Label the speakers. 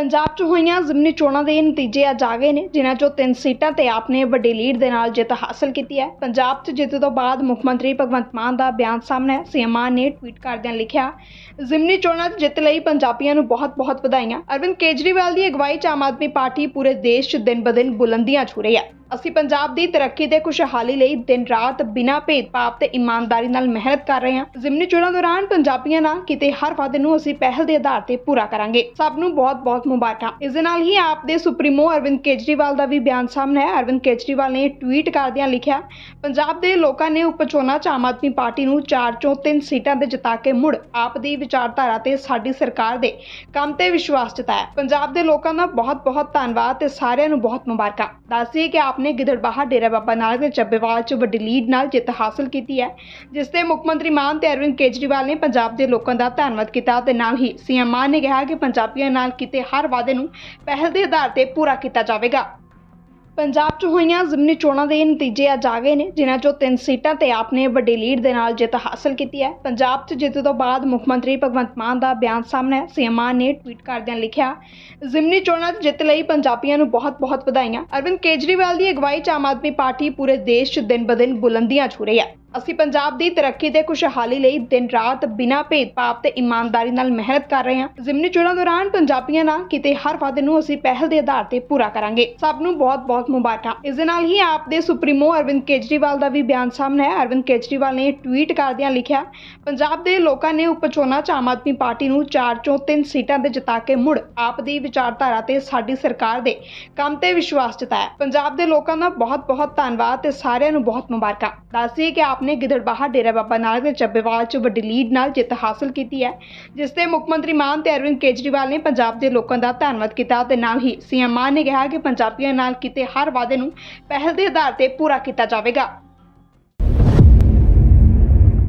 Speaker 1: ਪੰਜਾਬ 'ਚ ਹੋਈਆਂ ਜ਼ਿਮਨੀ ਚੋਣਾਂ ਦੇ ਨਤੀਜੇ ਅੱਜ ਆ ਗਏ ਨੇ, ਜਿਨ੍ਹਾਂ 'ਚੋਂ ਤਿੰਨ ਸੀਟਾਂ ਤੇ ਆਪ ਨੇ ਵੱਡੀ ਲੀਡ ਦੇ ਨਾਲ ਜਿੱਤ ਹਾਸਲ ਕੀਤੀ ਹੈ। ਪੰਜਾਬ 'ਚ ਜਿੱਤ ਤੋਂ ਬਾਅਦ ਮੁੱਖ ਮੰਤਰੀ ਭਗਵੰਤ ਮਾਨ ਦਾ ਬਿਆਨ ਸਾਹਮਣੇ ਹੈ ਸੀਐਮ ਮਾਨ ਨੇ ਟਵੀਟ ਕਰਦਿਆਂ ਲਿਖਿਆ, ਜ਼ਿਮਨੀ ਚੋਣਾਂ 'ਚ ਜਿੱਤ ਲਈ ਪੰਜਾਬੀਆਂ ਨੂੰ ਬਹੁਤ-ਬਹੁਤ ਵਧਾਈਆਂ। ਅਰਵਿੰਦ ਕੇਜਰੀਵਾਲ ਦੀ ਅਗਵਾਈ 'ਚ ਆਮ ਆਦਮੀ ਪਾਰਟੀ ਪੂਰੇ ਦੇਸ਼ 'ਚ ਦਿਨ-ਬਦਿਨ ਬੁਲੰਦੀਆਂ ਛੂ ਰਹੀ ਹੈ। ਅਸੀਂ ਪੰਜਾਬ ਦੀ ਤਰੱਕੀ ਤੇ ਖੁਸ਼ਹਾਲੀ ਲਈ ਦਿਨ ਰਾਤ ਬਿਨਾਂ ਭੇਦਭਾਵ ਤੇ ਇਮਾਨਦਾਰੀ ਨਾਲ ਮਿਹਨਤ ਕਰ ਰਹੇ ਹਾਂ। ਜ਼ਿਮਨੀ ਚੋਣਾਂ ਦੌਰਾਨ ਪੰਜਾਬੀਆਂ ਨਾਲ ਕਿਤੇ ਹਰ ਵਾਅਦੇ ਨੂੰ ਅਸੀਂ ਪਹਿਲ ਦੇ ਆਧਾਰ ਤੇ ਪੂਰਾ ਕਰਾਂਗੇ। ਸਭ ਨੂੰ ਬਹੁਤ-ਬਹੁਤ ਮੁਬਾਰਕਾਂ। ਇਸ ਦੇ ਨਾਲ ਹੀ ਆਪ ਦੇ ਸੁਪਰੀਮੋ ਅਰਵਿੰਦ ਕੇਜਰੀਵਾਲ ਦਾ ਵੀ ਬਿਆਨ ਸਾਹਮਣੇ ਹੈ ਅਰਵਿੰਦ ਕੇਜਰੀਵਾਲ ਨੇ ਟਵੀਟ ਕਰਦਿਆਂ ਲਿਖਿਆ, ਪੰਜਾਬ ਦੇ ਲੋਕਾਂ ਨੇ ਉਪ ਚੋਣਾਂ 'ਚ ਆਮ ਆਦਮੀ ਪਾਰਟੀ ਨੂੰ 4 ਚੋਂ 3 ਸੀਟਾਂ ਤੇ ਜਿਤਾ ਕੇ ਮੁੜ ਆਪ ਦੀ ਵਿਚਾਰਧਾਰਾ ਤੇ ਸਾਡੀ ਸਰਕਾਰ ਦੇ ਕੰਮ ਤੇ ਵਿਸ਼ਵਾਸ ਜਤਾਇਆ। ਪੰਜਾਬ ਦੇ ਲੋਕਾਂ ਦਾ ਬਹੁਤ-ਬਹੁਤ ਧੰਨਵਾਦ ਤੇ ਸਾਰਿਆਂ ਨੂੰ ਬਹੁਤ ਮੁਬਾਰਕਾਂ। ਦੱਸਦੀਏ ਕਿ ਆਪ ਆਪਨੇ ਗਿੱਦੜਬਾਹਾ ਡੇਰਾ ਬਾਬਾ ਨਾਨਕ ਦੇ ਚੱਬੇਵਾਲ 'ਚ ਵੱਡੀ ਲੀਡ ਨਾਲ ਜਿੱਤ ਹਾਸਲ ਕੀਤੀ ਹੈ, ਜਿਸ ਤੇ ਮੁੱਖ ਮੰਤਰੀ ਮਾਨ ਤੇ ਅਰਵਿੰਦ ਕੇਜਰੀਵਾਲ ਨੇ ਪੰਜਾਬ ਦੇ ਲੋਕਾਂ ਦਾ ਧੰਨਵਾਦ ਕੀਤਾ ਤੇ ਨਾਲ ਹੀ ਸੀਐਮ ਮਾਨ ਨੇ ਕਿਹਾ ਕਿ ਪੰਜਾਬੀਆਂ ਨਾਲ ਕੀਤੇ ਹਰ ਵਾਅਦੇ ਨੂੰ ਪਹਿਲ ਦੇ ਆਧਾਰ ਤੇ ਪੂਰਾ ਕੀਤਾ ਜਾਵੇਗਾ। ਪੰਜਾਬ 'ਚ ਹੋਈਆਂ ਜ਼ਿਮਨੀ ਚੋਣਾਂ ਦੇ ਨਤੀਜੇ ਅੱਜ ਆ ਗਏ ਨੇ, ਜਿਨ੍ਹਾਂ 'ਚੋਂ ਤਿੰਨ ਸੀਟਾਂ ਤੇ ਆਪ ਨੇ ਵੱਡੀ ਲੀਡ ਦੇ ਨਾਲ ਜਿੱਤ ਹਾਸਲ ਕੀਤੀ ਹੈ। ਪੰਜਾਬ 'ਚ ਜਿੱਤ ਤੋਂ ਬਾਅਦ ਮੁੱਖ ਮੰਤਰੀ ਭਗਵੰਤ ਮਾਨ ਦਾ ਬਿਆਨ ਸਾਹਮਣੇ ਹੈ ਸੀਐਮ ਮਾਨ ਨੇ ਟਵੀਟ ਕਰਦਿਆਂ ਲਿਖਿਆ, ਜ਼ਿਮਨੀ ਚੋਣਾਂ 'ਚ ਜਿੱਤ ਲਈ ਪੰਜਾਬੀਆਂ ਨੂੰ ਬਹੁਤ-ਬਹੁਤ ਵਧਾਈਆਂ। ਅਰਵਿੰਦ ਕੇਜਰੀਵਾਲ ਦੀ ਅਗਵਾਈ 'ਚ ਆਮ ਆਦਮੀ ਪਾਰਟੀ ਪੂਰੇ ਦੇਸ਼ 'ਚ ਦਿਨ-ਬਦਿਨ ਬੁਲੰਦੀਆਂ ਛੂ ਰਹੀ ਹੈ। ਅਸੀਂ ਪੰਜਾਬ ਦੀ ਤਰੱਕੀ ਤੇ ਖੁਸ਼ਹਾਲੀ ਲਈ ਦਿਨ ਰਾਤ ਬਿਨਾਂ ਭੇਦਭਾਵ ਤੇ ਇਮਾਨਦਾਰੀ ਨਾਲ ਮਿਹਨਤ ਕਰ ਰਹੇ ਹਾਂ। ਜ਼ਿਮਨੀ ਚੋਣਾਂ ਦੌਰਾਨ ਪੰਜਾਬੀਆਂ ਨਾਲ ਕਿਤੇ ਹਰ ਵਾਅਦੇ ਨੂੰ ਅਸੀਂ ਪਹਿਲ ਦੇ ਆਧਾਰ ਤੇ ਪੂਰਾ ਕਰਾਂਗੇ। ਸਭ ਨੂੰ ਬਹੁਤ-ਬਹੁਤ ਮੁਬਾਰਕਾਂ। ਇਸ ਦੇ ਨਾਲ ਹੀ ਆਪ ਦੇ ਸੁਪਰੀਮੋ ਅਰਵਿੰਦ ਕੇਜਰੀਵਾਲ ਦਾ ਵੀ ਬਿਆਨ ਸਾਹਮਣੇ ਹੈ ਅਰਵਿੰਦ ਕੇਜਰੀਵਾਲ ਨੇ ਟਵੀਟ ਕਰਦਿਆਂ ਲਿਖਿਆ, ਪੰਜਾਬ ਦੇ ਲੋਕਾਂ ਨੇ ਉਪ ਚੋਣਾਂ 'ਚ ਆਮ ਆਦਮੀ ਪਾਰਟੀ ਨੂੰ 4 ਚੋਂ 3 ਸੀਟਾਂ ਤੇ ਜਿਤਾ ਕੇ ਮੁੜ ਆਪ ਦੀ ਵਿਚਾਰਧਾਰਾ ਤੇ ਸਾਡੀ ਸਰਕਾਰ ਦੇ ਕੰਮ ਤੇ ਵਿਸ਼ਵਾਸ ਜਤਾਇਆ। ਪੰਜਾਬ ਦੇ ਲੋਕਾਂ ਦਾ ਬਹੁਤ-ਬਹੁਤ ਧੰਨਵਾਦ ਤੇ ਸਾਰਿਆਂ ਨੂੰ ਬਹੁਤ ਮੁਬਾਰਕਾਂ। ਦੱਸਦੀ ਕਿ ਆਪ ਆਪਨੇ ਗਿੱਦੜਬਾਹਾ ਡੇਰਾ ਬਾਬਾ ਨਾਨਕ ਦੇ ਚੱਬੇਵਾਲ 'ਚ ਵੱਡੀ ਲੀਡ ਨਾਲ ਜਿੱਤ ਹਾਸਲ ਕੀਤੀ ਹੈ, ਜਿਸ ਤੇ ਮੁੱਖ ਮੰਤਰੀ ਮਾਨ ਤੇ ਅਰਵਿੰਦ ਕੇਜਰੀਵਾਲ ਨੇ ਪੰਜਾਬ ਦੇ ਲੋਕਾਂ ਦਾ ਧੰਨਵਾਦ ਕੀਤਾ ਤੇ ਨਾਲ ਹੀ ਸੀਐਮ ਮਾਨ ਨੇ ਕਿਹਾ ਕਿ ਪੰਜਾਬੀਆਂ ਨਾਲ ਕੀਤੇ ਹਰ ਵਾਅਦੇ ਨੂੰ ਪਹਿਲ ਦੇ ਆਧਾਰ ਤੇ ਪੂਰਾ ਕੀਤਾ ਜਾਵੇਗਾ।